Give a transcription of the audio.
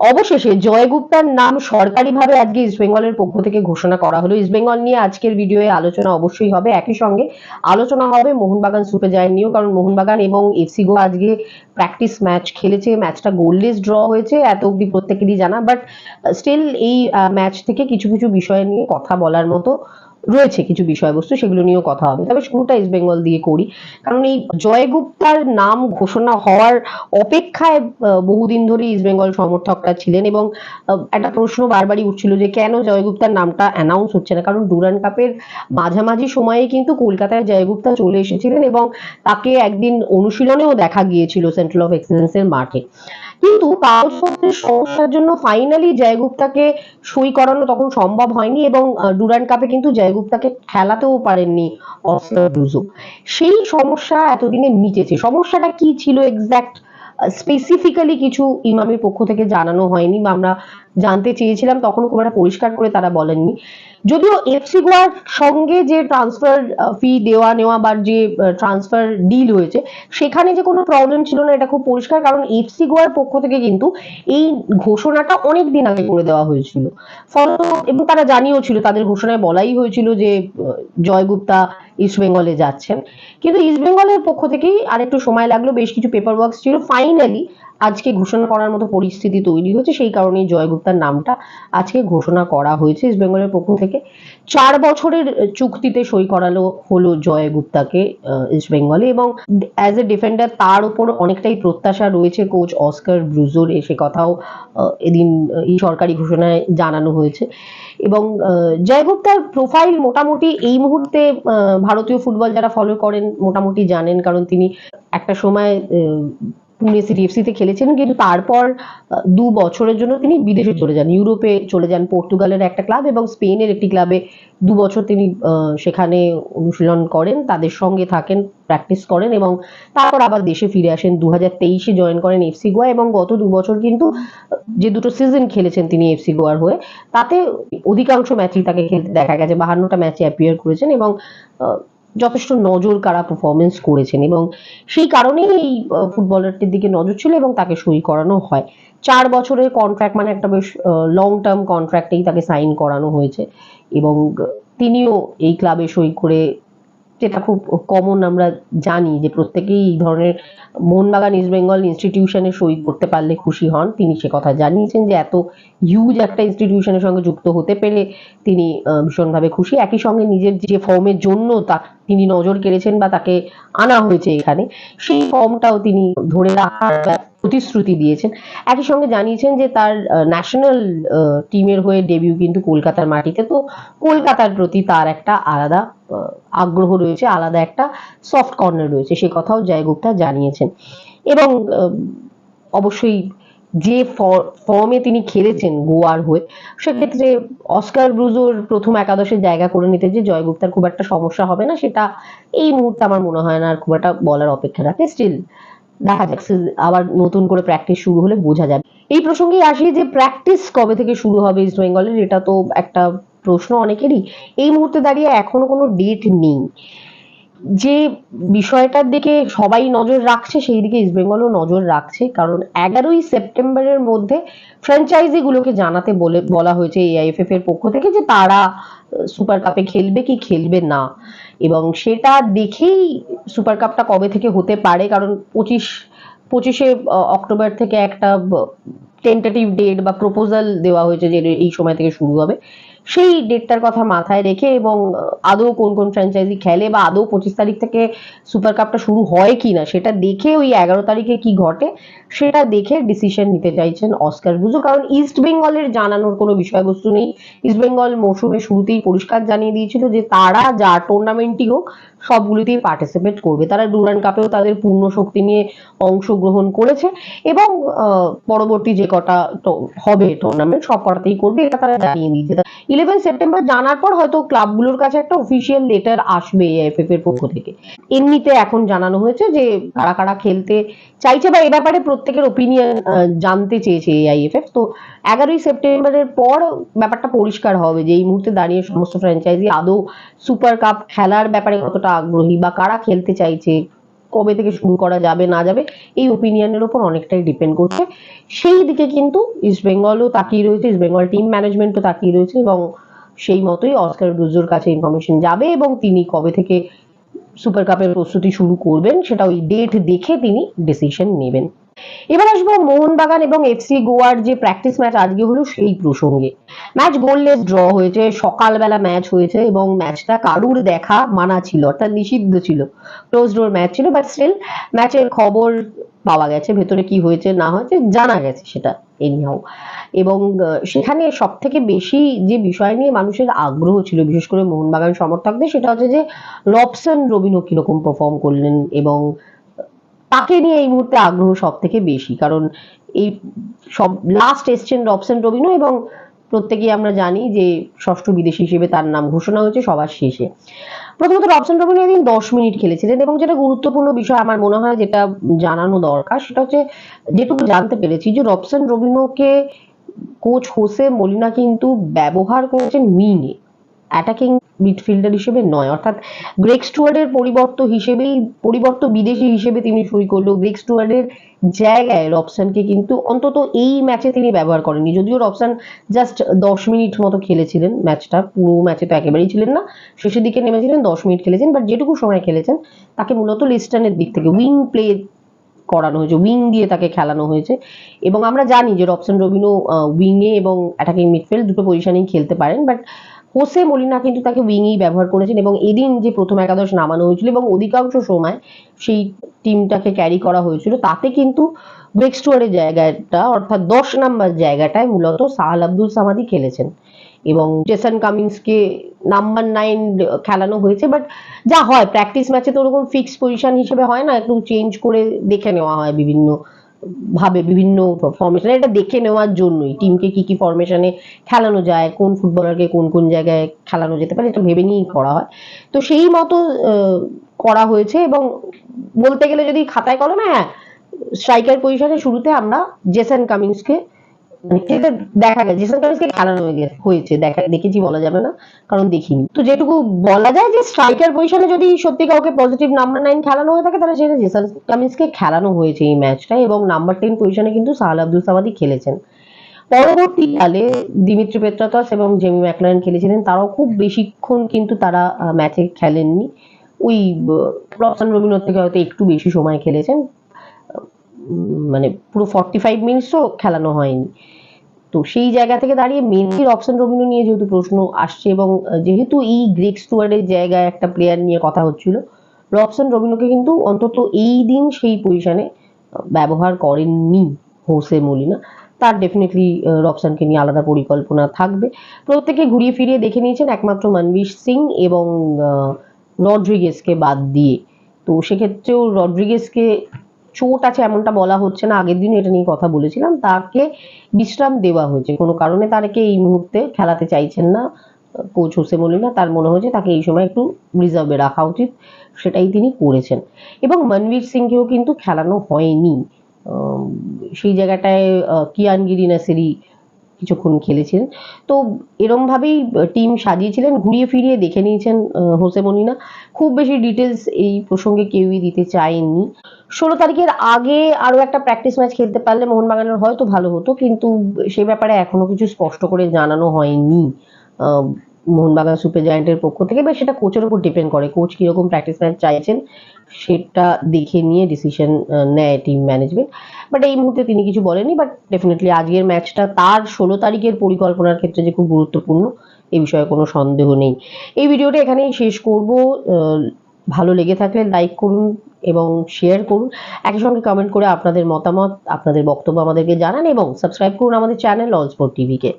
অবশেষে জয় গুপ্তার নাম সরকারিভাবে আজকে ইস্টবেঙ্গলের পক্ষ থেকে ঘোষণা করা হলো। ইস্টবেঙ্গল নিয়ে আজকের ভিডিওয়ে আলোচনা অবশ্যই হবে। একই সঙ্গে আলোচনা হবে মোহনবাগান সুপার জায়ান্ট নিয়েও, কারণ মোহনবাগান এবং এফসি গো আজকে প্র্যাকটিস ম্যাচ খেলেছে। ম্যাচটা গোললেস ড্র হয়েছে, এত অব্দি প্রত্যেকেরই জানা। বাট স্টিল এই ম্যাচ থেকে কিছু কিছু বিষয় নিয়ে কথা বলার মতো রয়েছে কিছু বিষয়বস্তু, সেগুলো নিয়েও কথা হবে। তবে শুরুটা ইস্ট বেঙ্গল দিয়ে করি। কারণ এই জয়গুপ্তার নাম ঘোষণা হওয়ার অপেক্ষায় বহুদিন ধরে ইস্ট বেঙ্গল সমর্থকরা ছিলেন এবং একটা প্রশ্ন বারবারই উঠছিল যে কেন জয়গুপ্তার নামটা অ্যানাউন্স হচ্ছে না? কারণ ডুরান কাপের মাঝামাঝি সময়ে কিন্তু কলকাতায় জয়গুপ্তা চলে এসেছিলেন এবং তাকে একদিন অনুশীলনেও দেখা গিয়েছিল সেন্ট্রাল অফ এক্সেলেন্সের মাঠে। কিন্তু কাগজপত্রের সমস্যার জন্য ফাইনালি জয়গুপ্তাকে সই করানো তখন সম্ভব হয়নি এবং ডুরান্ড কাপে কিন্তু জয়গুপ্তাকে খেলাতেও পারেননি অস্কার ব্রুজো সেই সমস্যা এতদিনে মিটেছে। সমস্যাটা কি ছিল এক্স্যাক্ট স্পেসিফিক্যালি কিছু ইমামের পক্ষ থেকে জানানো হয়নি বা আমরা জানতে চেয়েছিলাম, তখন খুব একটা পরিষ্কার করে তারা বলেননি। যদিও এফসি গোয়ার সঙ্গে যে ট্রান্সফার ফি দেওয়া নেওয়া বা যে ট্রান্সফার ডিল হয়েছে, সেখানে যে কোনো প্রবলেম ছিল না, এটা খুব পরিষ্কার। কারণ এফসি গোয়ার পক্ষ থেকে কিন্তু এই ঘোষণাটা অনেক দিন আগে করে দেওয়া হয়েছিল। ফলত এবং তারা জানিয়েও ছিল, তাদের ঘোষণায় বলাই হয়েছিল যে জয়গুপ্তা ইস্ট বেঙ্গলে যাচ্ছেন। কিন্তু ইস্ট বেঙ্গলের পক্ষ থেকেই আরেকটু সময় লাগল, বেশ কিছু পেপার ওয়ার্ক ছিল। ফাইনালি আজকে ঘোষণা করার মতো পরিস্থিতি তৈরি হয়েছে সেই কারণেই জয়গুপ্তার নামটা আজকে ঘোষণা করা হয়েছে ইস্ট বেঙ্গলের পক্ষ থেকে। চার বছরের চুক্তিতে সই করালো হলো জয়গুপ্তাকে ইস্ট বেঙ্গলে এবং অ্যাজ এ ডিফেন্ডার তার উপর অনেকটাই প্রত্যাশা রয়েছে কোচ অস্কার ব্রুজোর সে কথাও এদিন এই সরকারি ঘোষণায় জানানো হয়েছে। এবং আহ, জয়গুপ্তার প্রোফাইল মোটামুটি এই মুহূর্তে ভারতীয় ফুটবল যারা ফলো করেন মোটামুটি জানেন কারণ তিনি একটা সময় পুনে সিটিএফসিতে খেলেছেন, কিন্তু তারপর দু বছরের জন্য তিনি বিদেশে চলে যান, ইউরোপে চলে যান, পর্তুগালের একটা ক্লাব এবং স্পেনের একটি ক্লাবে দু বছর তিনি সেখানে অনুশীলন করেন, তাদের সঙ্গে থাকেন, প্র্যাকটিস করেন এবং তারপর আবার দেশে ফিরে আসেন। দু হাজার তেইশে জয়েন করেন এফসি গোয়া এবং গত দু বছর কিন্তু যে দুটো সিজন খেলেছেন তিনি এফসি গোয়ার হয়ে, তাতে অধিকাংশ ম্যাচই তাকে খেলতে দেখা গেছে। বাহান্নটা ম্যাচে অ্যাপিয়ার করেছেন এবং যথেষ্ট নজর কারা পারফরমেন্স করেছেন এবং সেই কারণেই এই ফুটবলারটির দিকে নজর ছিল এবং তাকে সই করানো হয়। চার বছরের কন্ট্রাক্ট মানে একটা বেশ লং টার্ম কন্ট্রাক্টেই তাকে সাইন করানো হয়েছে এবং তিনিও এই ক্লাবে সই করে, যেটা খুব কমন আমরা জানি যে প্রত্যেকেই এই ধরনের মোহনবাগান ইস্ট বেঙ্গল ইনস্টিটিউশনে সই করতে পারলে খুশি হন। তিনি সে কথা জানিয়েছেন যে এত হিউজ একটা ইনস্টিটিউশনের সঙ্গে যুক্ত হতে পেরে তিনি ভীষণভাবে খুশি। একই সঙ্গে নিজের যে ফর্মের জন্য তা তিনি নজর কেড়েছেন বা তাকে আনা হয়েছে এখানে। সেই ফর্মটাও তিনি ধরে রাখার প্রতিশ্রুতি দিয়েছেন। একই সঙ্গে জানিয়েছেন যে তার ন্যাশনাল টিমের হয়ে ডেবিউ কিন্তু কলকাতার মাটিতে। তো কলকাতার প্রতি তার একটা আলাদা আগ্রহ রয়েছে, আলাদা একটা সফট কর্নার রয়েছে। সে কথাও জয়গুপ্তা জানিয়েছেন। এবং অবশ্যই যে ফর্মে তিনি খেলেছেন গোয়ার হয়ে, সেক্ষেত্রে অস্কার ব্রুজোর প্রথম একাদশের জায়গা করে নিতে যে জয়গুপ্তার খুব একটা সমস্যা হবে না, সেটা এই মুহূর্তে আমার মনে হয় না আর খুব একটা বলার অপেক্ষা রাখে। স্টিল দেখা যাক আবার নতুন করে প্র্যাকটিস শুরু হলে বোঝা যাবে। এই প্রসঙ্গে আসি যে প্র্যাকটিস কবে থেকে শুরু হবে ইস্ট বেঙ্গলের এটা তো একটা প্রশ্ন অনেকেরই। এই মুহূর্তে দাঁড়িয়ে এখনও কোনো ডেট নেই। যে বিষয়টার দিকে সবাই নজর রাখছে, সেই দিকে ইস্টবেঙ্গলও নজর রাখছে। কারণ এগারোই সেপ্টেম্বরের মধ্যে ফ্র্যাঞ্চাইজি গুলোকে জানাতে বলে, বলা হয়েছে এআইএফএফ এর পক্ষ থেকে যে তারা সুপার কাপে খেলবে কি খেলবে না। এবং সেটা দেখেই সুপার কাপটা কবে থেকে হতে পারে? কারণ পঁচিশ, পঁচিশে অক্টোবর থেকে একটা টেন্টেটিভ ডেট বা প্রপোজাল দেওয়া হয়েছে যে এই সময় থেকে শুরু হবে। সেই ডেটটার কথা মাথায় রেখে এবং আদৌ কোন কোন ফ্র্যাঞ্চাইজি খেলে বা আদৌ পঁচিশ তারিখ থেকে সুপার কাপটা শুরু হয় কি না সেটা দেখে ওই এগারো তারিখে কি ঘটে সেটা দেখে ডিসিশন নিতে চাইছেন অস্কার বুঝো কারণ ইস্ট বেঙ্গলের জানানোর কোনো বিষয়বস্তু নেই। ইস্ট বেঙ্গল মৌসুমের শুরুতেই পরিষ্কার জানিয়ে দিয়েছিল যে তারা যা টুর্নামেন্টই হোক, সবগুলিতেই পার্টিসিপেট করবে। তারা ডুরান কাপেও তাদের পূর্ণ শক্তি নিয়ে অংশগ্রহণ করেছে এবং পরবর্তী যে কটা হবে টুর্নামেন্ট সব কটাতেই করবে, এটা তারা জানিয়ে দিয়েছে। ইলেভেন সেপ্টেম্বর জানার পর হয়তো ক্লাবগুলোর কাছে একটা অফিসিয়াল লেটার আসবে এএফএফ এর পক্ষ থেকে। এমনিতে এখন জানানো হয়েছে যে কারা কারা খেলতে চাইছে বা এ ব্যাপারে প্রত্যেকের ওপিনিয়ন জানতে চেয়েছে এআইএফএফ তো এগারোই সেপ্টেম্বরের পর ব্যাপারটা পরিষ্কার হবে যে এই মুহূর্তে দাঁড়িয়ে সমস্ত ফ্র্যাঞ্চাইজি আদৌ সুপার কাপ খেলার ব্যাপারে কতটা আগ্রহী বা কারা খেলতে চাইছে কবে থেকে শুরু করা যাবে, না যাবে, এই ওপিনিয়নের ওপর অনেকটাই ডিপেন্ড করছে। সেই দিকে কিন্তু ইস্ট বেঙ্গলও তাকিয়ে রয়েছে ইস্টবেঙ্গল টিম ম্যানেজমেন্টও তাকিয়ে রয়েছে এবং সেই মতোই অস্কার ডুজোর কাছে ইনফরমেশন যাবে এবং তিনি কবে থেকে সুপার কাপের প্রস্তুতি শুরু করবেন সেটা ওই ডেট দেখে তিনি ডিসিশন নেবেন। এবার আসব মোহনবাগান এবং এফসি গোয়ার যে প্র্যাকটিস ম্যাচ আজকে হলো সেই প্রসঙ্গে। ম্যাচ গোললেস ড্র হয়েছে, সকালবেলা ম্যাচ হয়েছে এবং ম্যাচটা কারুর দেখা মানা ছিল, অর্থাৎ নিষিদ্ধ ছিল। ক্লোজ ডোর ম্যাচ ছিল বাট স্টিল ম্যাচের খবর পাওয়া গেছে, ভেতরে কি হয়েছে না হয়েছে জানা গেছে সেটা এনিহাও এবং সেখানে সব থেকে বেশি যে বিষয় নিয়ে মানুষের আগ্রহ ছিল, বিশেষ করে মোহনবাগান সমর্থকদের, সেটা হচ্ছে যে রবসন রবিনো কীরকম পারফর্ম করলেন এবং তাকে নিয়ে এই মুহূর্তে আগ্রহ সব থেকে বেশি। কারণ এই সব লাস্ট এসছেন রবসন রবিনো এবং প্রত্যেকেই আমরা জানি যে ষষ্ঠ বিদেশি হিসেবে তার নাম ঘোষণা হয়েছে, সবার শেষে। প্রথমত রবসন রবিনো এদিন দশ মিনিট খেলেছিলেন এবং যেটা গুরুত্বপূর্ণ বিষয় আমার মনে হয় যেটা জানানো দরকার সেটা হচ্ছে যেটুকু জানতে পেরেছি যে রবসন রবিনোকে কোচ হোসে মলিনা কিন্তু ব্যবহার করেছেন উইংয়ে অ্যাটাকিং মিডফিল্ডার হিসেবে নয়। অর্থাৎ গ্রেক স্টুয়ার্ডের পরিবর্ত হিসেবেই, পরিবর্ত বিদেশি হিসেবে তিনি সই করল গ্রেক স্টুয়ার্ডের জায়গায় রবসানকে কিন্তু অন্তত এই ম্যাচে তিনি ব্যবহার করেননি। যদিও রবসান জাস্ট দশ মিনিট মতো খেলেছিলেন ম্যাচটা পুরো ম্যাচে তো একেবারেই ছিলেন না। শেষের দিকে নেমেছিলেন, দশ মিনিট খেলেছেন বাট যেটুকু সময় খেলেছেন, তাকে মূলত লিস্টনের দিক থেকে উইং প্লে করানো হয়েছে উইং দিয়ে তাকে খেলানো হয়েছে। এবং আমরা জানি যে রবসন রবিনো উইংয়ে এবং অ্যাটাকিং মিডফিল্ড দুটো পজিশনেই খেলতে পারেন বাট হোসে মলিনা কিন্তু তাকে উইংই ব্যবহার করেছেন এবং এদিন যে প্রথম একাদশ নামানো হয়েছিল এবং অধিকাংশ সময় সেই টিমটাকে ক্যারি করা হয়েছিল, তাতে কিন্তু ব্রেক স্টোয়ারের জায়গাটা অর্থাৎ দশ নাম্বার জায়গাটায় মূলত সাহাল আব্দুল সামাদি খেলেছেন এবং জেসন কামিংসকে নাম্বার নাইন খেলানো হয়েছে বাট যা হয় প্র্যাকটিস ম্যাচে তো ওরকম ফিক্স পজিশন হিসেবে হয় না, একটু চেঞ্জ করে দেখে নেওয়া হয় বিভিন্ন ভাবে বিভিন্ন ফরমেশনে এটা দেখে নেওয়ার জন্যই। টিমকে কি কি ফরমেশনে খেলানো যায়, কোন ফুটবলারকে কোন কোন জায়গায় খেলানো যেতে পারে, এটা ভেবে নিয়েই করা হয়। তো সেই মতো করা হয়েছে এবং বলতে গেলে যদি খাতায় কলমে হ্যাঁ স্ট্রাইকার পজিশনে শুরুতে আমরা জেসন কামিংসকে এটা দেখা গেছে জেসন কামিন্সকে খেলানো হয়ে গেছে- হয়েছে। দেখা দেখেছি, বলা যাবে না, কারণ দেখিনি। তো যেটুকু বলা যায় যে স্ট্রাইকার পজিশনে যদি সত্যি কাউকে পজিটিভ নাম্বার নাইন খেলানো হয়ে থাকে, তাহলে সেটা জেসন কামিন্সকে খেলানো হয়েছে এই ম্যাচটা এবং নাম্বার টেন পজিশনে কিন্তু সাহাল আব্দুল সামাদি খেলেছেন। পরবর্তীকালে দিমিত্রি পেত্রাতস এবং জেমি ম্যাকলারেন খেলেছিলেন। তারাও খুব বেশিক্ষণ কিন্তু তারা ম্যাচে খেলেননি। ওই রবসান রবীন্দ্র থেকে হয়তো একটু বেশি সময় খেলেছেন। মানে পুরো ফর্টি ফাইভ মিনিটসও খেলানো হয়নি। তো সেই জায়গা থেকে দাঁড়িয়ে মেনলি রবসান রবীন্দ্র নিয়ে যেহেতু প্রশ্ন আসছে এবং যেহেতু এই গ্রেক স্টুয়ার্ডের জায়গায় একটা প্লেয়ার নিয়ে কথা হচ্ছিল, রবসান রবীন্দ্রকে কিন্তু অন্তত এই দিন সেই পজিশনে ব্যবহার করেননি হোসে মলিনা। তার ডেফিনেটলি রবসানকে নিয়ে আলাদা পরিকল্পনা থাকবে। প্রত্যেকে ঘুরিয়ে ফিরিয়ে দেখে নিয়েছেন একমাত্র মনবীর সিং এবং রড্রিগেসকে বাদ দিয়ে। তো সেক্ষেত্রেও রড্রিগেসকে চোট আছে এমনটা বলা হচ্ছে না। আগের দিন এটা নিয়ে কথা বলেছিলাম। তাকে বিশ্রাম দেওয়া হয়েছে। কোনো কারণে তাকে এই মুহূর্তে খেলাতে চাইছেন না কোচ হোসে মলিনা। তার মনে হয়েছে তাকে এই সময় একটু রিজার্ভে রাখা উচিত। সেটাই তিনি করেছেন। এবং মনবীর সিংকেও কিন্তু খেলানো হয়নি। সেই জায়গাটায় আহ, কিয়ান গিরি নাসেরি কিছুক্ষণ খেলেছিলেন। তো এরম ভাবেই টিম সাজিয়েছিলেন। ঘুরিয়ে ফিরিয়ে দেখে নিয়েছেন হোসে মলিনা। খুব বেশি ডিটেলস এই প্রসঙ্গে কেউই দিতে চায়নি। ষোলো তারিখের আগে আরও একটা প্র্যাকটিস ম্যাচ খেলতে পারলে মোহনবাগানের হয়তো ভালো হতো, কিন্তু সে ব্যাপারে এখনও কিছু স্পষ্ট করে জানানো হয়নি মোহনবাগান সুপার জায়ান্টের পক্ষ থেকে। বা সেটা কোচের উপর ডিপেন্ড করে। কোচ কীরকম প্র্যাকটিস ম্যাচ চাইছেন, সেটা দেখে নিয়ে ডিসিশন নেয় টিম ম্যানেজমেন্ট বাট এই মুহূর্তে তিনি কিছু বলেনি বাট ডেফিনেটলি আজকের ম্যাচটা তার ষোলো তারিখের পরিকল্পনার ক্ষেত্রে যে খুব গুরুত্বপূর্ণ, এ বিষয়ে কোনো সন্দেহ নেই। এই ভিডিওটা এখানেই শেষ করব। ভালো লেগে থাকলে লাইক করুন এবং শেয়ার করুন। একই সঙ্গে কমেন্ট করে আপনাদের মতামত, আপনাদের বক্তব্য আমাদেরকে জানান এবং সাবস্ক্রাইব করুন আমাদের চ্যানেল অল স্পোর্ট টিভিকে